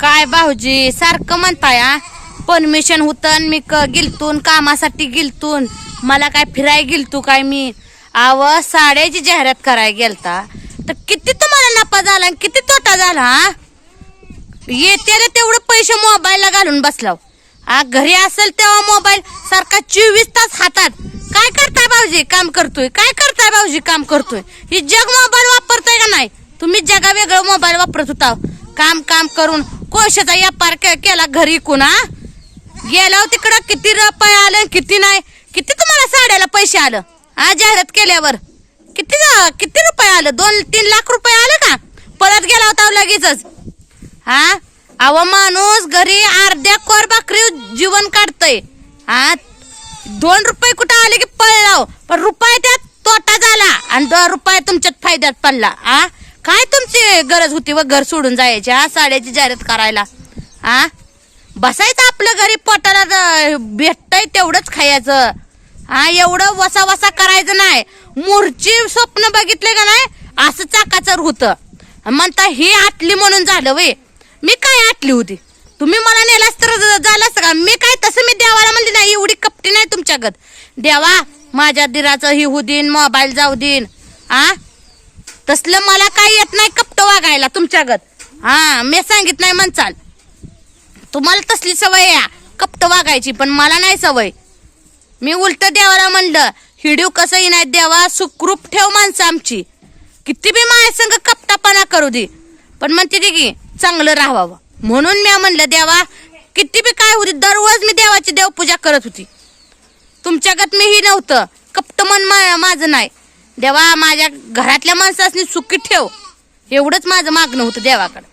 काय भाऊजी सारखं म्हणताय परमिशन होतं मी क गिलतून कामासाठी गिलतून. मला काय फिराय गेलतो काय मी? आव साड्याची जाहिरात करायला गेलता. तर किती तुम्हाला नफा झाला आणि किती तोटा झाला हा? येते रे तेवढं पैसे मोबाईलला घालून बसलाव. हा घरी असेल तेव्हा मोबाईल सारखा चोवीस तास हातात. काय करताय भाऊजी काम करतोय? काय करताय भाऊजी काम करतोय? ही जग मोबाईल वापरताय का नाही? तुम्ही जगा वेगळं मोबाईल वापरत होता. काम काम करून कोशाचा व्यापार के- केला घरी कुणा गेलो तिकडं किती रुपये आलं किती नाही? किती तुम्हाला साड्याला पैसे आलं? हा जाहिरात केल्यावर? किती किती रुपये आलं? दोन तीन लाख रुपये आलं का? परत गेला होता लगेचच. हा? अव माणूस घरी अर्ध्या कोर भाकरी जीवन काढतय. हा? दोन रुपये कुठं आले की पळलाव पण रुपये त्यात तोटा झाला आणि दोन रुपये तुमच्यात फायद्यात पडला हा? काय तुमची गरज होती व घर सोडून जायची हा? साड्याची जाहिरात करायला. हा? बसायचं आपलं घरी पोटाला भेटतंय तेवढंच खायचं. हा एवढं वसा वसा करायचं नाही. मूर्ची स्वप्न बघितले का नाही? असं चाकाचर होतं. म्हणता ही आटली म्हणून झालं वे मी काय आटली होती? तुम्ही मला नेलास तर ज- झालं असतं का? मी काय तसं मी देवाला म्हणते नाही एवढी कपटी नाही तुमच्यागत. देवा माझ्या दिराचं ही होऊ देईन मोबाईल जाऊ देईन. आ तसलं मला काही येत नाही कपट वागायला तुमच्यागत. हा मी सांगित नाही म्हणचाल. तुम्हाला तसली सवय या कपट वागायची पण मला नाही सवय. मी उलट देवाला म्हणलं हिडीव कसंही नाही देवा सुखरूप ठेव माणसं आमची. किती बी माझ्या संग कपटापणा करू दे. पण म्हणते ते की चांगलं राहावं. म्हणून मी म्हणलं देवा किती बी काय होती दररोज मी देवाची देवपूजा करत होती. तुमच्यागत मी ही नव्हतं. कपट मन मा- माझं नाही. देवा माझ्या घरातल्या माणसासनी सुखी ठेव. एवढंच माझं मागणं होतं देवाकडं.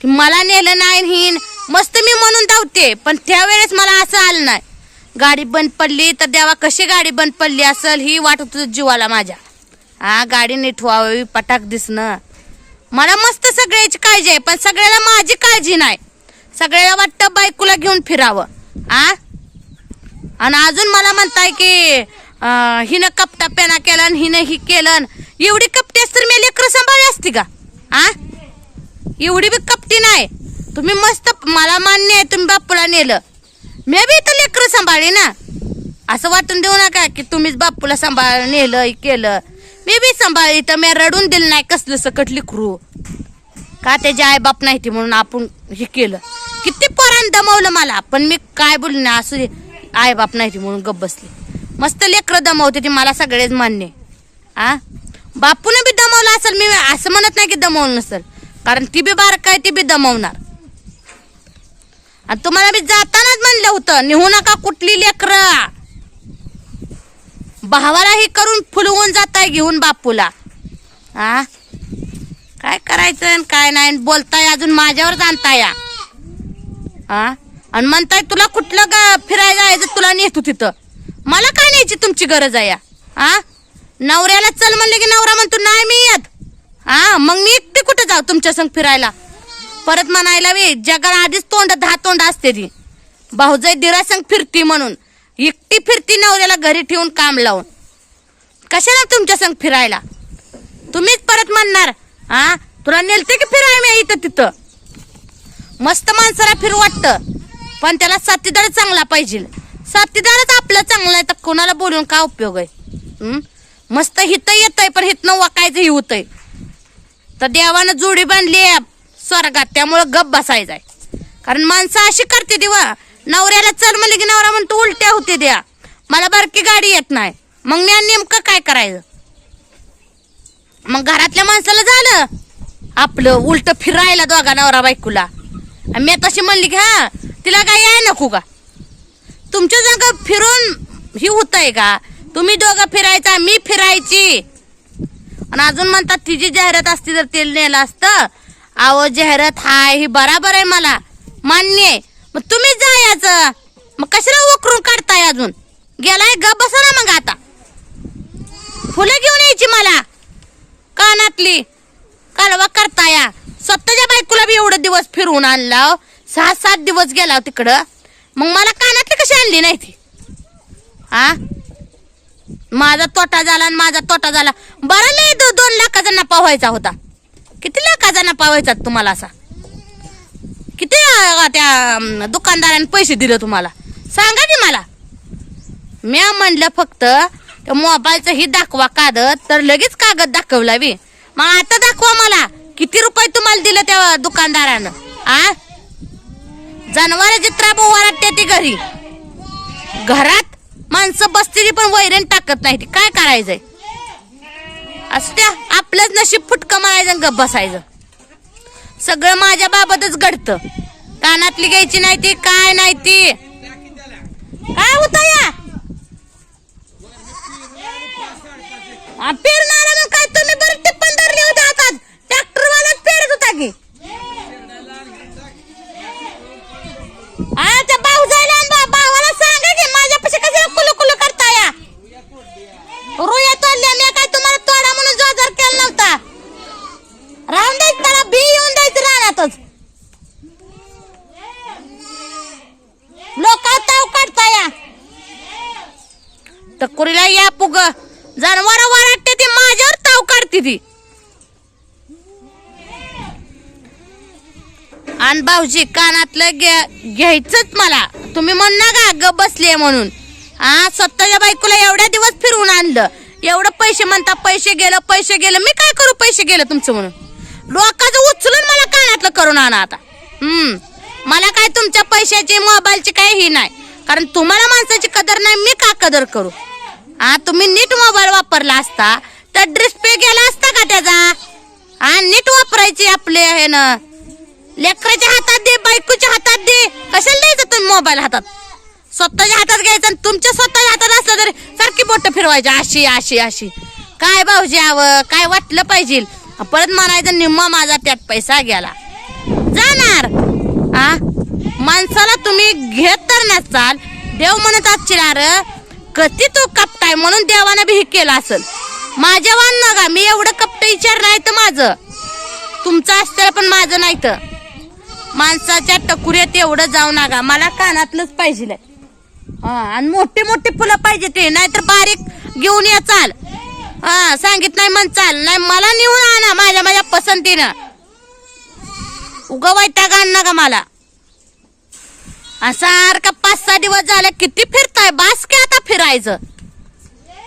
की मला नेलं नाही हिन मस्त मी म्हणून धावते पण त्यावेळेस मला असं आलं नाही. गाडी बंद पडली तर देवा कशी गाडी बंद पडली असेल ही वाट होत जीवाला माझ्या. हा गाडी नीट व्हावी पटाक दिसणं. मला मस्त सगळ्याची काळजी आहे पण सगळ्याला माझी काळजी नाही. सगळ्याला वाटतं बायकोला घेऊन फिरावं. आ? आणि अजून मला म्हणताय की हिनं कपटा पेना केला हिनं ही केलं एवढी कपटी असतर मी लेकरं सांभाळली असती का? आ? एवढी बी कपटी नाही. तुम्ही मस्त मला मान्य आहे तुम्ही बापूला नेलं. मी बी इथं लेकरं सांभाळली ना. असं वाटून देऊ नका की तुम्हीच बापूला सांभाळ नेलं केलं. मी बी सांभाळली तर मी रडून दिलं नाही कसलं सकट लिकरू. का त्याचे आई बाप नाही ती म्हणून आपण हे केलं. किती पोरान दमवलं मला पण मी काय बोलले नाही असू आई बाप नाही ते म्हणून गप बसली. मस्त लेकरं दमवते ती मला सगळेच मान्य. आ? बापून बी दमवलं असेल मी असं म्हणत नाही की दमवलं नसेल. कारण ती बी बारक आहे ती बी दमवणार. आणि तुम्हाला मी जातानाच म्हणलं होतं निहू नका कुठली लेकरं. भावालाही करून फुलवून जाताय घेऊन बापूला. आ? काय करायचं आणि काय नाही बोलताय अजून माझ्यावर जाणताय. या आणि म्हणताय तुला कुठलं फिरायला जायचं तुला नेतो तिथं. मला काय न्यायची तुमची गरज आहे? या हा नवऱ्याला चल म्हणले की नवरा म्हणतो नाही मी येत. हा मग मी एकटी कुठे जाऊ तुमच्या संग फिरायला? परत म्हणायला वे जगाला आधीच तोंड दहा तोंड असते ती. भाऊजाई दिरा संग फिरती म्हणून. एकटी फिरती नवऱ्याला घरी ठेवून काम लावून. कशाला तुमच्या संग फिरायला? तुम्हीच परत म्हणणार हा तुला नेलते की फिराय मी इथं तिथं? मस्त माणसाला फिर वाटतं पण त्याला साथीदार चांगला पाहिजे. साथीदारच आपलं चांगलं आहे तर कोणाला बोलून काय उपयोग आहे? मस्त हिथं येतंय पण हिथनं वाकायचं ही होतंय. तर देवानं जोडी बांधली आहे स्वर्गात त्यामुळं गप बसायचं आहे. कारण माणसं अशी करते देवा नवऱ्याला चल म्हणले की नवरा म्हणतो उलट्या होते द्या. मला बारकी गाडी येत नाही. मग मी नेमकं काय करायचं? मग घरातल्या माणसाला झालं आपलं उलट फिरायला दोघा नवरा बायकोला. मी तशी म्हणली की हा तिला काय याय नको का तुमच्या जागा फिरून ही होत आहे का? तुम्ही दोघं फिरायचा मी फिरायची. आणि अजून म्हणतात तिची जाहिरात असती जर तेल नेलं असतं. आहो जाहिरात हाय ही बराबर आहे मला. मान्य आहे. मग तुम्ही जायचं मग कशाला उकरून काढताय अजून? गेलाय ग बसा ना मग आता. फुलं घेऊन यायची मला. कानातली. कालवा करताया. स्वतःच्या बायकोला बी एवढं दिवस फिरवून आणला. सहा सात दिवस गेला तिकडं. मग मला कानातली कशी आणली नाही ती? हा माझा तोटा झाला आणि माझा तोटा झाला. बरं नाही दो- दोन लाखाचा नफा व्हायचा होता. किती लाखाचा नफा व्हायचा तुम्हाला असा? किती त्या दुकानदाराने पैसे दिले तुम्हाला? सांगा की मला. मी म्हणलं फक्त त्या मोबाईलचं ही दाखवा कागद तर लगेच कागद दाखवला बी. मग आता दाखवा मला. किती रुपये तुम्हाला दिलं त्या दुकानदारानं? आ? जनावर चित्रा वाटते ती घरी. घरात माणसं बसलेली पण वैरण टाकत नाही ती काय करायचंय? असं त्या आपलंच नशीब फुटकं मारायचं आणि गप बसायचं. सगळं माझ्या बाबतच घडतं. कानातली घ्यायची नाही ती काय नाही ती. काय होत या आ, मग काय तुम्ही बरं टिप्पण धरले होते हातात ट्रॅक्टर वालाच पेरत होता की आ त्या भाऊ जायला आणि बा- भावाला सांगा की माझ्यापाशी कसं कुलू कुलू करता या रुया तोडल्या मी काय तुम्हाला तोडा म्हणून जोजार केला नव्हता राहून द्यायचं त्याला बी येऊन द्यायचं रानातच लोक ताव काढता या टकुरीला या पुग. जनावर वराटते ती माझ्यावर ताव काढते ती. आणि भाऊजी कानातलं घ्या- घ्यायचंच मला. तुम्ही म्हणणार का ग बसले म्हणून. हा स्वतःच्या बायकोला एवढ्या दिवस फिरवून आणलं. एवढं पैसे म्हणता पैसे गेलं पैसे गेलं. मी काय करू पैसे गेलं तुमचं म्हणून? लोकांचं उचलून मला कानातलं करून आणा आता. हम्म. मला काय तुमच्या पैशाची मोबाईलची काही ही नाही. कारण तुम्हाला माणसाची कदर नाही मी का कदर करू? हा तुम्ही नीट मोबाईल वापरला असता? तर डिस्प्ले गेला असता का त्याचा? हा नीट वापरायची आपले हे ना. लेकराच्या हातात दे बायकोच्या हातात दे. कशाला द्यायचं तुम्ही मोबाईल हातात? स्वतःच्या हातात घ्यायचं आणि तुमच्या स्वतःच्या हातात असलं तरी सारखी बोट फिरवायची अशी अशी अशी. काय भाऊजी आव काय वाटलं पाहिजे? परत म्हणायचं निम्मा माझा त्यात पैसा गेला. जाणार. आ माणसाला तुम्ही घेत तर नसाल देव म्हणत असणार कधी तो कपटाय म्हणून देवानं बी हे केलं असेल. माझ्या वान नका मी एवढं कपट विचार नाही तर माझं. तुमचं असतं पण माझं नाही तर. माणसाच्या टकुऱ्यात एवढं जाऊ नका मला कानातलंच पाहिजे हा आणि मोठी मोठी फुलं पाहिजे ते नाहीतर बारीक घेऊन या चाल. हा सांगित नाही म्हण चाल नाही मला नेऊन आणा माझ्या माझ्या पसंतीनं. उगं वैताग आण नका मला. आणि सारखं पाच सहा दिवस झाले किती फिरताय? बास की आता फिरायचं?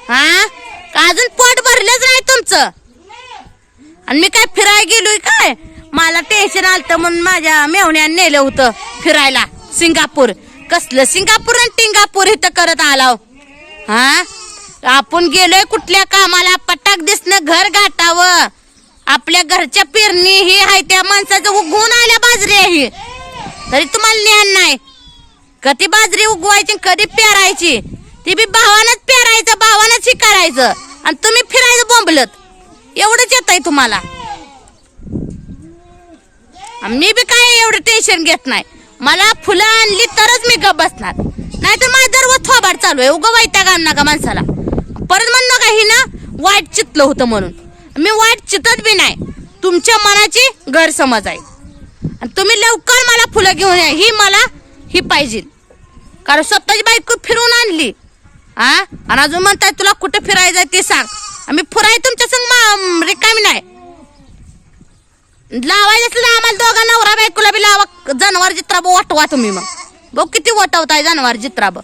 हा? का अजून पोट भरलंच नाही तुमचं? आणि मी काय फिरायला गेलोय काय? मला टेन्शन आलतं म्हणून माझ्या मेवण्याने नेलं होतं फिरायला. सिंगापूर. कसलं सिंगापूर आणि टिंगापूर इथं करत आलाव. हा? आपण गेलोय कुठल्या कामाला? पटाक दिसणं घर गाठावं आपल्या घरच्या पेरणी ही आहे त्या माणसाचं उगवून आल्या बाजरी आहे ही. तरी तुम्हाला ज्ञान नाही. कधी बाजरी उगवायची कधी पेरायची? ती बी भावानच पेरायचं भावानच शिकारायचं करायचं. आणि तुम्ही फिरायचं बोंबलत. एवढंच येत आहे तुम्हाला मी बी काय एवढं टेन्शन घेत नाही. मला फुलं आणली तरच मी गप बसणार. नाहीतर माझं दररोज थोबाड चालू आहे. उगं वैताग घाल नका माणसाला. परत म्हण का ही ना वाईट चितलं होतं म्हणून. मी वाईट चितत बी नाही. तुमच्या मनाची गैरसमज आहे. आणि तुम्ही लवकर मला फुलं घेऊन या. ही मला ही पाहिजे. कारण स्वतःची बायको फिरून आणली. हा आणि अजून म्हणताय तुला कुठे फिरायचं ते सांग. आम्ही फुराय तुमच्या संग मा- रिकामी नाही. लावायचं असलं आम्हाला दोघा नवरा बायकोला बी लावा. जनावर जित्राब वाटवा तुम्ही मग. बघ किती वटवताय जनावर जित्राब.